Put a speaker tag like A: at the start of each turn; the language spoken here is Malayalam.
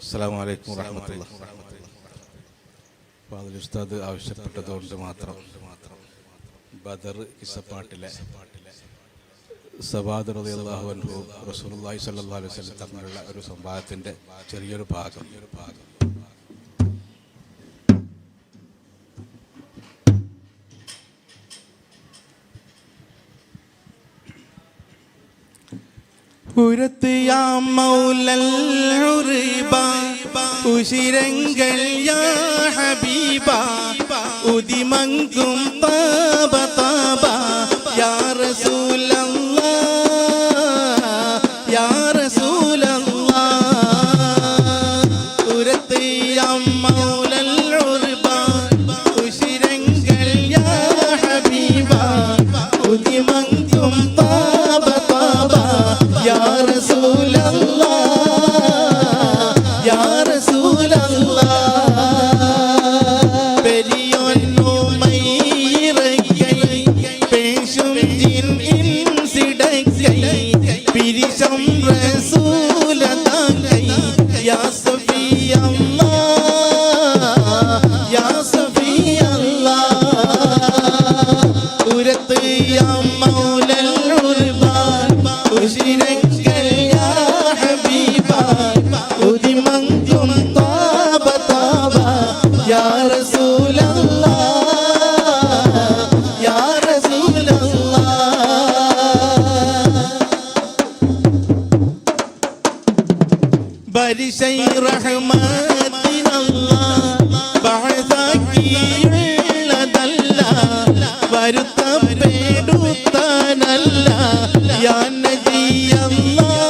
A: അസ്സാം വലൈക്കും വാഹമത്തുള്ള ഫാദൽ ഉസ്താദ് ആവശ്യപ്പെട്ടതുകൊണ്ട് മാത്രം ബദർ കിസപ്പാട്ടിലെ സവാദ് റളിയല്ലാഹു അൻഹു റസൂലുള്ളാഹി സ്വല്ലല്ലാഹു അലൈഹി വസല്ലം തമ്മിലുള്ള ഒരു സംവാദത്തിന്റെ ചെറിയൊരു ഭാഗം ഭാഗം.
B: പുരത്ത് യാ മൗലൽ ഉറിബ ഉശിരങ്ങൾ യാ ഹബീബ ഉദിമങ്കും താബ താബ യാ റസൂലല്ലാഹ് യാ റസൂലല്ലാഹ് പുരത്ത് യാ മൗലൽ ഉരത്ത് യാ മൗലൽ ഉൽബാൽ ഉശിരക്കൽ റസൂലല്ലാ യാ റസൂലല്ലാ. ബരിശൈ റഹ്മത്തിനല്ല ബഹസാക്കിയുള്ളതല്ല വരുത്തപ്പെടുത്താനല്ല യാ നജിയല്ല യാ